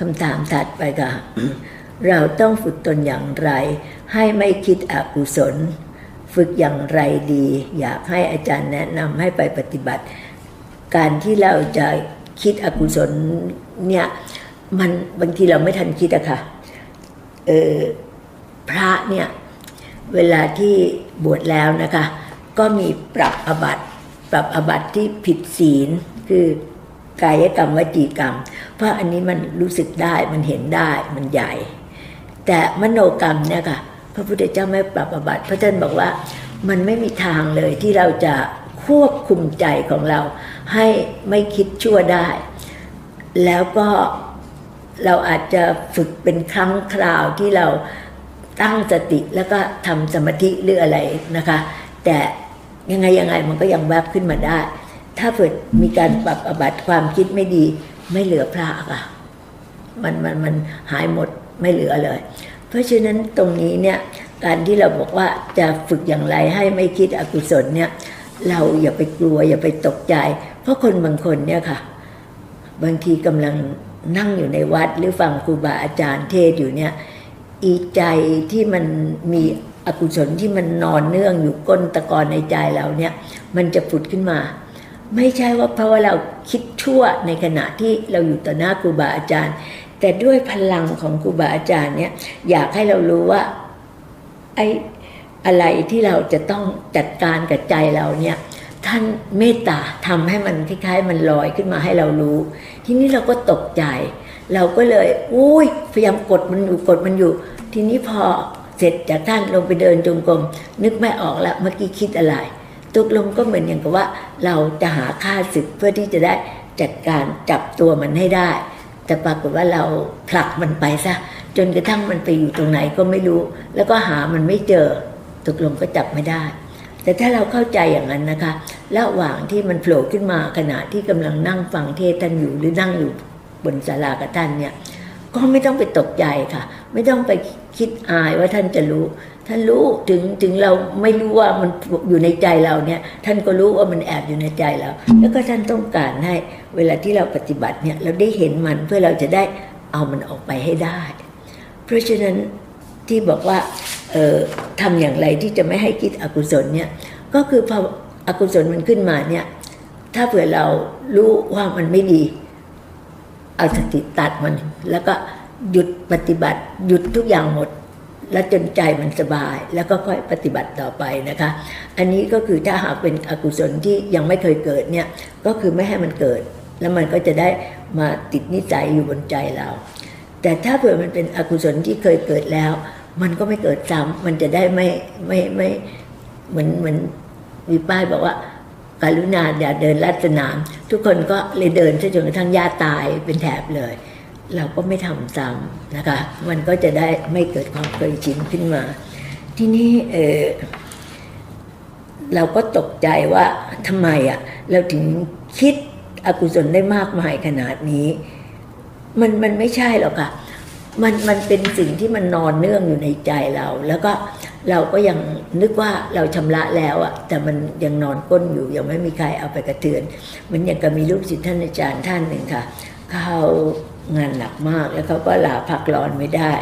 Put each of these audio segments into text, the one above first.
คำถามถัดไปค่ะ เราต้องฝึกตนอย่างไร ให้ไม่คิดอกุศล ฝึกอย่างไรดี อยากให้อาจารย์แนะนำให้ไปปฏิบัติ การที่เราจะคิดอกุศลเนี่ยมันบางทีเราไม่ทันคิดอะค่ะเออพระเนี่ยเวลาที่บวชแล้วนะคะ ก็มีปรับอบัตปรับอบัตที่ผิดศีลคือ กายกรรมวจีกรรม เพราะอันนี้มันรู้สึกได้มันเห็นได้มันใหญ่ แต่มโนกรรมเนี่ยค่ะพระพุทธเจ้าไม่ปรับอบัติพระท่านบอกว่ามันไม่มีทางเลยที่เราจะควบคุมใจของเรา ให้ไม่คิดชั่วได้ แล้วก็เราอาจจะฝึกเป็นครั้งคราวที่เราตั้งสติแล้วก็ทำสมาธิหรืออะไรนะคะ แต่ยังไงยังไงมันก็ยังแวบขึ้นมาได้ ถ้าเกิดมีการปรับอบัตความคิดไม่ดี ไม่เหลือพระอะมันมันมันหายหมดไม่เหลือเลย เพราะฉะนั้นตรงนี้เนี่ยการที่เราบอกว่าจะฝึกอย่างไรให้ไม่คิดอกุศลเนี่ย เราอย่าไปกลัวอย่าไปตกใจ เพราะคนบางคนเนี่ยค่ะ บางทีกำลังนั่งอยู่ในวัดหรือฟังครูบาอาจารย์เทศอยู่เนี่ย อีใจที่มันมีอกุศลที่มันนอนเนื่องอยู่ก้นตะกอนในใจเราเนี่ย มันจะผุดขึ้นมา ไม่ใช่ว่าเพราะว่าเราคิดชั่วในขณะที่เราอยู่ต่อหน้าครูบาอาจารย์ แต่ด้วยพลังของครูบาอาจารย์เนี่ยอยากให้เรารู้ว่าไอ้อะไรที่เราจะต้องจัดการกับใจเราเนี่ยท่านเมตตาทำให้มันคล้ายๆ มันลอยขึ้นมาให้เรารู้ ทีนี้เราก็ตกใจ เราก็เลยอุ้ยพยายามกดมันอยู่กดมันอยู่ ทีนี้พอเสร็จจากท่านลงไปเดินจงกรมนึกไม่ออกแล้วเมื่อกี้คิดอะไร ตกลงก็เหมือนอย่างกับว่า เราจะหาค่าศึกเพื่อที่จะได้จัดการจับตัวมันให้ได้ แต่ปรากฏว่าเราผลักมันไปซะจนกระทั่งมันไปอยู่ตรงไหนก็ไม่รู้ แล้วก็หามันไม่เจอตกลงก็จับไม่ได้ แต่ถ้าเราเข้าใจอย่างนั้นนะคะระหว่างที่มันโผล่ขึ้นมาขณะที่กำลังนั่งฟังเทศท่านอยู่หรือนั่งอยู่บนศาลากับท่านเนี่ย ก็ไม่ต้องไปตกใจค่ะ ไม่ต้องไปคิดอายว่าท่านจะรู้ ท่านรู้ถึงถึงเราไม่รู้ว่ามันอยู่ในใจเราเนี่ย ท่านก็รู้ว่ามันแอบอยู่ในใจเรา แล้วก็ท่านต้องการให้เวลาที่เราปฏิบัติเนี่ยเราได้เห็นมันเพื่อเราจะได้เอามันออกไปให้ได้ เพราะฉะนั้นที่บอกว่าออทำอย่างไรที่จะไม่ให้คิดอกุศลเนี่ยก็คือพออกุศลมันขึ้นมาเนี่ยถ้าเผื่อเรารู้ว่ามันไม่ดี เอาสติตัดมัน แล้วก็หยุดปฏิบัติ หยุดทุกอย่างหมด แล้วจนใจมันสบาย แล้วก็ค่อยปฏิบัติต่อไปนะคะ อันนี้ก็คือถ้าหากเป็นอกุศลที่ยังไม่เคยเกิดเนี่ยก็คือไม่ให้มันเกิด แล้วมันก็จะได้มาติดนิสัยอยู่บนใจเรา แต่ถ้าเผื่อมันเป็นอกุศลที่เคยเกิดแล้ว มันก็ไม่เกิดซ้ำมันจะได้ไม่ไม่ไม่เหมือนเหมือนมีป้ายบอกว่า การุณาอย่าเดินลัดสนาม ทุกคนก็เลยเดินจนกระทั่งญาติตายเป็นแถบเลย เราก็ไม่ทำซ้ำนะคะ มันก็จะได้ไม่เกิดความเคยชินขึ้นมา ที่นี้เออเราก็ตกใจว่าทำไมอะเราถึงคิดอกุศลได้มากมายขนาดนี้ มันมันไม่ใช่หรอกค่ะมันมันเป็นสิ่งที่มันนอนเนื่องอยู่ในใจเรา แล้วก็ เราก็ยังนึกว่าเราชำระแล้วอะแต่มันยังนอนก้นอยู่ยังไม่มีใครเอาไปกระเทือนมันอย่างกับมีลูกศิษย์ท่านอาจารย์ท่านหนึ่งค่ะ เขางานหนักมากแล้วเขาก็ลาพักร้อนไม่ได้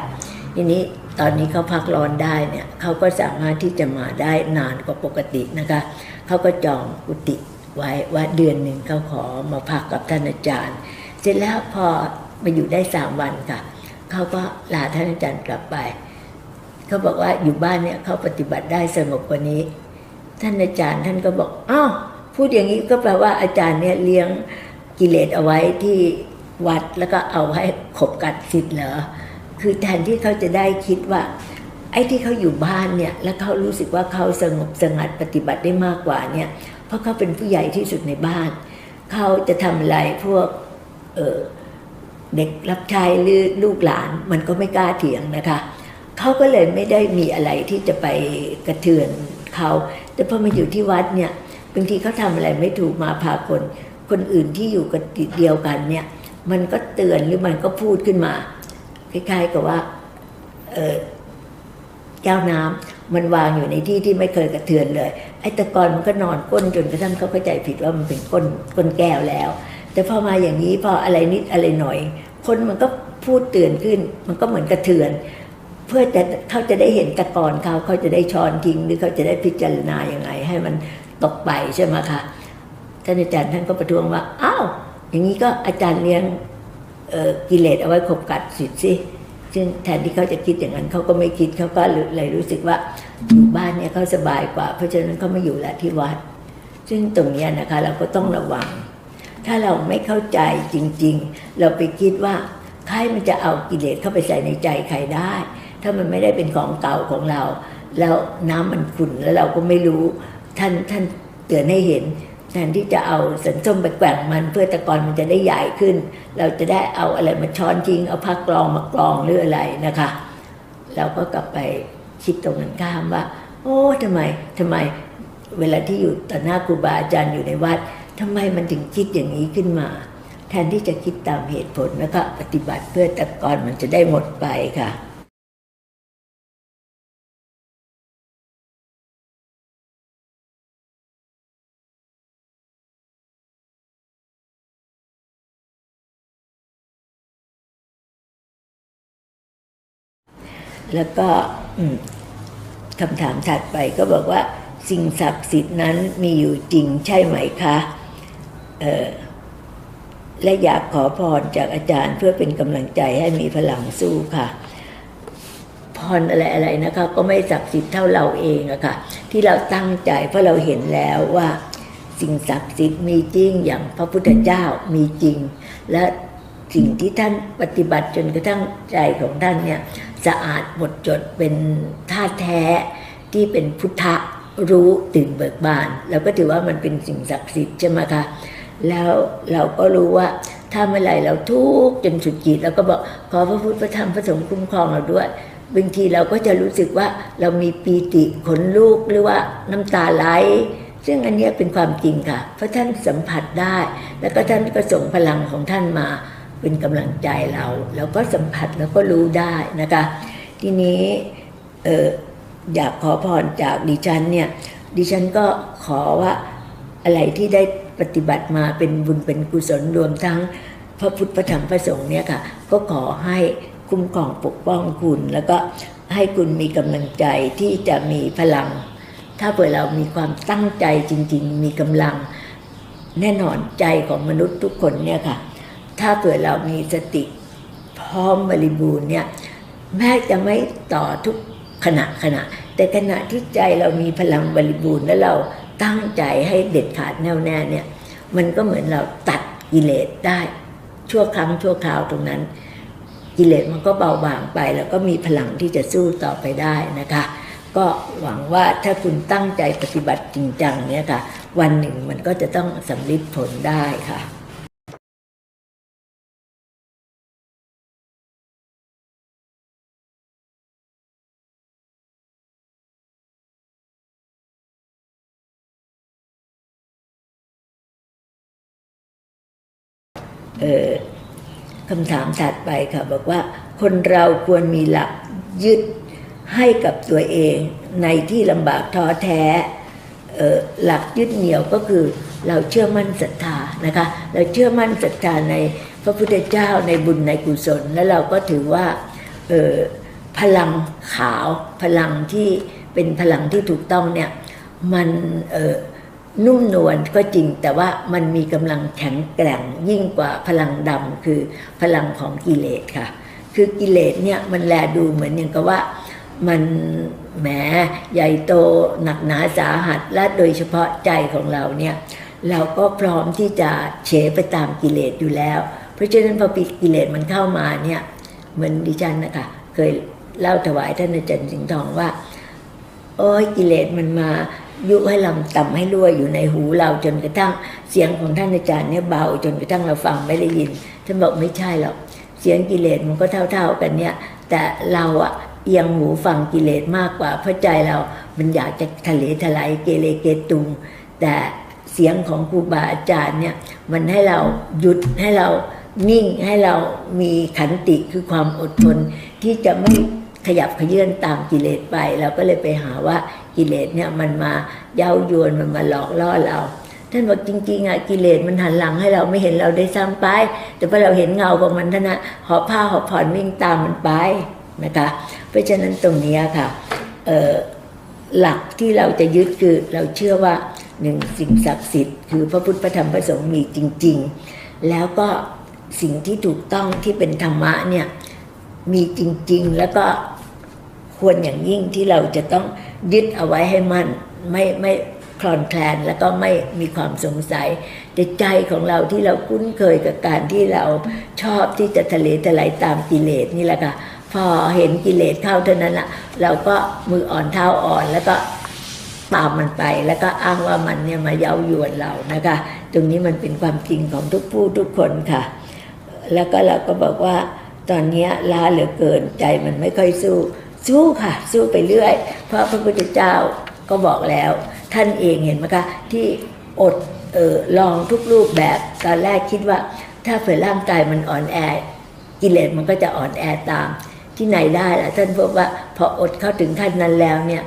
ทีนี้ตอนนี้เขาพักร้อนได้เนี่ยเขาก็สามารถที่จะมาได้นานกว่าปกตินะคะเขาก็จองกุฏิไว้ว่าเดือนหนึ่งเขาขอมาพักกับท่านอาจารย์ เสร็จแล้วพอมาอยู่ได้สามวันค่ะเขาก็ลาท่านอาจารย์กลับไป เขาบอกว่าอยู่บ้านเนี่ยเขาปฏิบัติได้สงบกว่านี้ ท่านอาจารย์ท่านก็บอกอ้าวพูดอย่างนี้ก็แปลว่าอาจารย์เนี่ยเลี้ยงกิเลสเอาไว้ที่วัดแล้วก็เอาให้ขบกัดสิทธิ์เหรอคือแทนที่เขาจะได้คิดว่า ไอ้ที่เขาอยู่บ้านเนี่ยแล้วเขารู้สึกว่าเขาสงบสงัดปฏิบัติได้มากกว่าเนี่ยเพราะเขาเป็นผู้ใหญ่ที่สุดในบ้านเขาจะทำอะไรพวกเเด็กรับใช้หรือลูกหลานมันก็ไม่กล้าเถียงนะคะ เขาก็เลยไม่ได้มีอะไรที่จะไปกระเทือนเขาแต่พอมาอยู่ที่วัดเนี่ยบางทีเขาทำอะไรไม่ถูกมาพาคน คนอื่นที่อยู่กันเดียวกันเนี่ยมันก็เตือนหรือมันก็พูดขึ้นมาคล้ายๆกับว่าเออแก้วน้ำมันวางอยู่ในที่ที่ไม่เคยกระเทือนเลย ไอ้ตะกอนมันก็นอนก้นจนกระทั่งเขาเข้าใจผิดว่ามันเป็นก้นก้นแก้วแล้ว แต่พอมาอย่างนี้พออะไรนิดอะไรหน่อย คนมันก็พูดเตือนขึ้น มันก็เหมือนกระเทือน พื่อจะเขาจะได้เห็นตะกอนเขาเขาจะได้ช้อนทิ้งหรือเขาจะได้พิจารณาอย่างไงให้มันตกไปใช่ไหมคะท่านอาจารย์ท่านก็ประท้วงว่าอ้าวอย่างนี้ก็อาจารย์เลี้ยงกิเลสเอาไว้ขบกัดสิทธิ์สิซึ่งแทนที่เขาจะคิดอย่างนั้นเขาก็ไม่คิดเขาก็เลยรู้สึกว่าอยู่บ้านเนี่ยเขาสบายกว่า เพราะฉะนั้นเขาไม่อยู่แล้วที่วัด ซึ่งตรงนี้นะคะเราก็ต้องระวัง ถ้าเราไม่เข้าใจจริง ๆ เราไปคิดว่าใครมันจะเอากิเลสเข้าไปใส่ในใจใครได้ ถ้ามันไม่ได้เป็นของเก่าของเรา แล้วน้ำมันขุ่นแล้วเราก็ไม่รู้ท่านท่านเตือนให้เห็นแทนที่จะเอาสันส้มไปแกว่งมันเพื่อตะกอนมันจะได้ใหญ่ขึ้น เราจะได้เอาอะไรมาช้อนทิ้งเอาผ้ากรองมากรองหรืออะไรนะคะ เราก็กลับไปคิดตรงกันข้ามว่า โอ้ทำไมทำไมเวลาที่อยู่ต่อหน้าครูบาอาจารย์อยู่ในวัดทำไมมันถึงคิดอย่างนี้ขึ้นมา แทนที่จะคิดตามเหตุผลแล้วก็ปฏิบัติเพื่อตะกอนมันจะได้หมดไปค่ะ แล้วก็คำถามถัดไปก็บอกว่า สิ่งศักดิ์สิทธิ์นั้นมีอยู่จริงใช่ไหมคะและอยากขอพรจากอาจารย์เพื่อเป็นกำลังใจให้มีพลังสู้ค่ะ พรอะไรอะไรนะคะ ก็ไม่ศักดิ์สิทธิ์เท่าเราเองอะค่ะ ที่เราตั้งใจเพราะเราเห็นแล้วว่า สิ่งศักดิ์สิทธิ์มีจริงอย่างพระพุทธเจ้ามีจริง และสิ่งที่ท่านปฏิบัติจนกระทั่งใจของท่านเนี่ย สะอาดหมดจดเป็นธาตุแท้ที่เป็นพุทธะรู้ตื่นเบิกบานเราก็ถือว่ามันเป็นสิ่งศักดิ์สิทธิ์ใช่ไหมคะแล้วเราก็รู้ว่าถ้าเมื่อไหร่เราทุกข์จนสุดจิตเราก็บอกขอพระพุทธพระธรรมพระสงฆ์คุ้มครองเราด้วยบางทีเราก็จะรู้สึกว่าเรามีปีติขนลุกหรือว่าน้ำตาไหลซึ่งอันนี้เป็นความจริงค่ะ เพราะท่านสัมผัสได้ แล้วก็ท่านก็ส่งพลังของท่านมา เป็นกำลังใจเราแล้วก็สัมผัสแล้วก็รู้ได้นะคะ ทีนี้เอออยากขอพรจากดิฉันเนี่ยดิฉันก็ขอว่าอะไรที่ได้ปฏิบัติมาเป็นบุญเป็นกุศลรวมทั้งพระพุทธพระธรรมพระสงฆ์เนี่ยค่ะ ก็ขอให้คุ้มครองปกป้องคุณ แล้วก็ให้คุณมีกำลังใจที่จะมีพลัง ถ้าเผื่อเรามีความตั้งใจจริง ๆ มีกำลังแน่นอนใจของมนุษย์ทุกคนเนี่ยค่ะ ถ้าเผื่อเรามีสติพร้อมบริบูรณ์เนี่ยแม้จะไม่ต่อทุกขณะขณะ แต่ขณะที่ใจเรามีพลังบริบูรณ์และเราตั้งใจให้เด็ดขาดแน่วแน่เนี่ยมันก็เหมือนเราตัดกิเลสได้ ชั่วครั้งชั่วคราวตรงนั้น กิเลสมันก็เบาบางไป แล้วก็มีพลังที่จะสู้ต่อไปได้นะคะ ก็หวังว่าถ้าคุณตั้งใจปฏิบัติจริงจังเนี่ยค่ะ วันหนึ่งมันก็จะต้องสำลิดผลได้ค่ะ คำถามถัดไปค่ะบอกว่า คนเราควรมีหลักยึดให้กับตัวเองในที่ลำบากท้อแท้หลักยึดเหนี่ยวก็คือเราเชื่อมั่นศรัทธานะคะ เราเชื่อมั่นศรัทธาในพระพุทธเจ้าในบุญในกุศล แล้วเราก็ถือว่าพลังขาวพลังที่เป็นพลังที่ถูกต้องเนี่ยมันเนุ่มนวลก็จริงแต่ว่ามันมีกำลังแข็งแกร่งยิ่งกว่าพลังดำคือพลังของกิเลสค่ะ คือกิเลสเนี่ยมันแลดูเหมือนอย่างกับว่ามันแหมใหญ่โตหนักหนาสาหัสและโดยเฉพาะใจของเราเนี่ยเราก็พร้อมที่จะเฉไปตามกิเลสอยู่แล้ว เพราะฉะนั้นพอปีกิเลสมันเข้ามาเนี่ยเหมือนดิฉันนะคะเคยเล่าถวายท่านอาจารย์สิงห์ทองว่า โอ้ยกิเลสมันมา ยุให้ลำต่ำให้รั่วอยู่ในหูเราจนกระทั่งเสียงของท่านอาจารย์เนี่ยเบาจนกระทั่งเราฟังไม่ได้ยินท่านบอกไม่ใช่หรอกเสียงกิเลสมันก็เท่า ๆกันเนี่ย แต่เราอะเอียงหูฟังกิเลสมากกว่าเพราะใจเรา มันอยากจะทะเลทลายเกเรเกตุงแต่เสียงของครูบาอาจารย์เนี่ยมันให้เราหยุดให้เรานิ่งให้เรามีขันติคือความอดทนที่จะไม่ ขยับขยื่นตามกิเลสไปเราก็เลยไปหาว่ากิเลสเนี่ยมันมาเย้ายวนมันมาหลอกล่อเราท่านบอกจริงๆอะกิเลสมันหันหลังให้เราไม่เห็นเราได้ซ้ำไป แต่พอเราเห็นเงาของมันท่านั้นหอบผ้าหอบผ่อนวิ่งตามมันไปนะคะเพราะฉะนั้นตรงนี้ค่ะหลักที่เราจะยึดคือเราเชื่อว่าหนึ่งสิ่งศักดิ์สิทธิ์คือพระพุทธพระธรรมพระสงฆ์มีจริง ๆ แล้วก็สิ่งที่ถูกต้องที่เป็นธรรมะเนี่ย มีจริง ๆ แล้วก็ควรอย่างยิ่งที่เราจะต้องยึดเอาไว้ให้มั่นไม่ไม่คลอนแคลนแล้วก็ไม่มีความสงสัยแต่ใจของเราที่เราคุ้นเคยกับการที่เราชอบที่จะทะเลทลายตามกิเลสนี่แหละค่ะพอเห็นกิเลสเข้าเท่านั้นละเราก็มืออ่อนเท้าอ่อนแล้วก็ตามมันไปแล้วก็อ้างว่ามันเนี่ยมาเย้ายวนเรานะคะ ตรงนี้มันเป็นความจริงของทุกผู้ทุกคนค่ะ แล้วก็เราก็บอกว่า ตอนนี้ล้าเหลือเกินใจมันไม่ค่อยสู้ สู้ค่ะ สู้ไปเรื่อย เพราะพระพุทธเจ้าก็บอกแล้ว ท่านเองเห็นไหมคะที่อดออลองทุกรูปแบบตอนแรกคิดว่า ถ้าเผื่อร่างกายมันอ่อนแอ กิเลสมันก็จะอ่อนแอตาม ที่ไหนได้ล่ะท่านพบว่าพออดเข้าถึงขั้นนั้นแล้วเนี่ย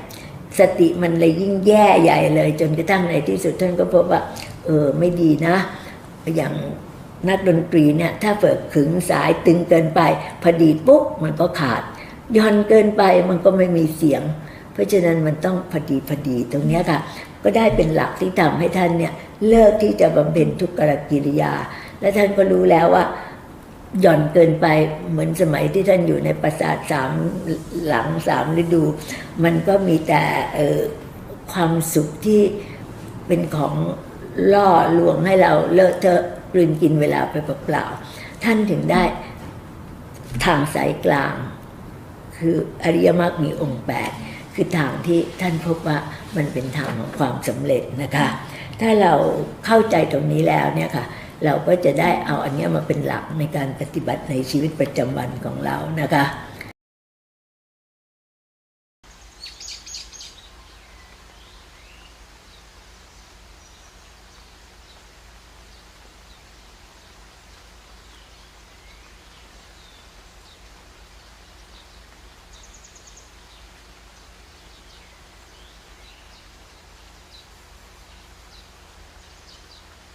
สติมันเลยยิ่งแย่ใหญ่เลย จนกระทั่งในที่สุดท่านก็พบว่าเออไม่ดีนะ อย่าง นักดนตรีเนี่ยถ้าเปิดขึงสายตึงเกินไปพอดีปุ๊บมันก็ขาดย่อนเกินไปมันก็ไม่มีเสียง เพราะฉะนั้นมันต้องพอดีพอดีตรงนี้ค่ะ ก็ได้เป็นหลักที่ทำให้ท่านเนี่ยเลิกที่จะบำเพ็ญทุกขกิริยา และท่านก็รู้แล้วว่าหย่อนเกินไปเหมือนสมัยที่ท่านอยู่ในปราสาทสามหลังสามฤดู มันก็มีแต่เออความสุขที่เป็นของล่อลวงให้เราเลอะเทอะ กลืนกินเวลาไปเปล่าๆท่านถึงได้ทางสายกลาง คืออริยมรรคมีองค์แปดคือทางที่ท่านพบว่ามันเป็นทางของความสำเร็จนะคะ ถ้าเราเข้าใจตรงนี้แล้วเนี่ยค่ะเราก็จะได้เอาอันเนี้ยมาเป็นหลักในการปฏิบัติในชีวิตประจำวันของเรานะคะ